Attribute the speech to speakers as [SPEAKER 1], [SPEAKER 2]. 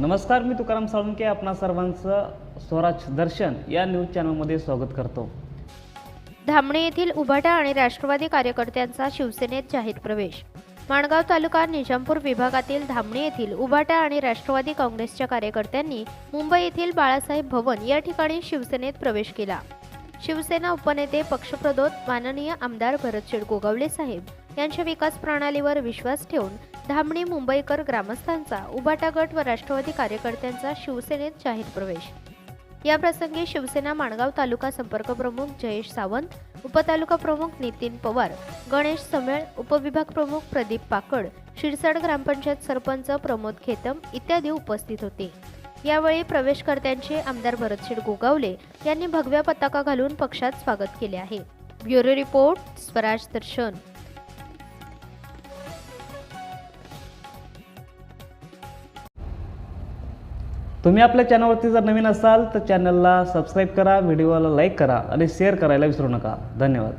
[SPEAKER 1] नमस्कार मी तुकाराम साळुंके आपणा सर्वांचं स्वराज दर्शन या न्यूज चॅनलमध्ये स्वागत करतो.
[SPEAKER 2] धामणे येथील उभाटा आणि राष्ट्रवादी कार्यकर्त्यांचा शिवसेनेत जाहीर प्रवेश. माणगाव तालुका निजामपूर विभागातील धामणे येथील उभाटा आणि राष्ट्रवादी काँग्रेसच्या कार्यकर्त्यांनी मुंबई येथील बाळासाहेब भवन या ठिकाणी शिवसेनेत प्रवेश केला. शिवसेना उपनेते पक्षप्रदोत माननीय आमदार भरतशेठ गोगावले साहेब यांच्या विकास प्रणालीवर विश्वास ठेवून धामणी मुंबईकर ग्रामस्थांचा उभाटा गट व राष्ट्रवादी कार्यकर्त्यांचा शिवसेनेत जाहीर प्रवेश. या प्रसंगी शिवसेना माणगाव तालुका संपर्क प्रमुख जयेश सावंत उपतालुका प्रमुख नितीन पवार गणेश समेळ उपविभाग प्रमुख प्रदीप पाकड शिरसाड ग्रामपंचायत सरपंच प्रमोद खेतम इत्यादी उपस्थित होते. यावेळी प्रवेशकर्त्यांचे आमदार भरतशेठ गोगावले यांनी भगव्या पताका घालून पक्षात स्वागत केले आहे. Bureau report Swaraj Darshan.
[SPEAKER 1] तुम्ही आपल्या चॅनलवरती जर नवीन असाल तर चॅनलला सबस्क्राईब करा व्हिडिओला लाईक करा आणि शेअर करायला विसरू नका. धन्यवाद.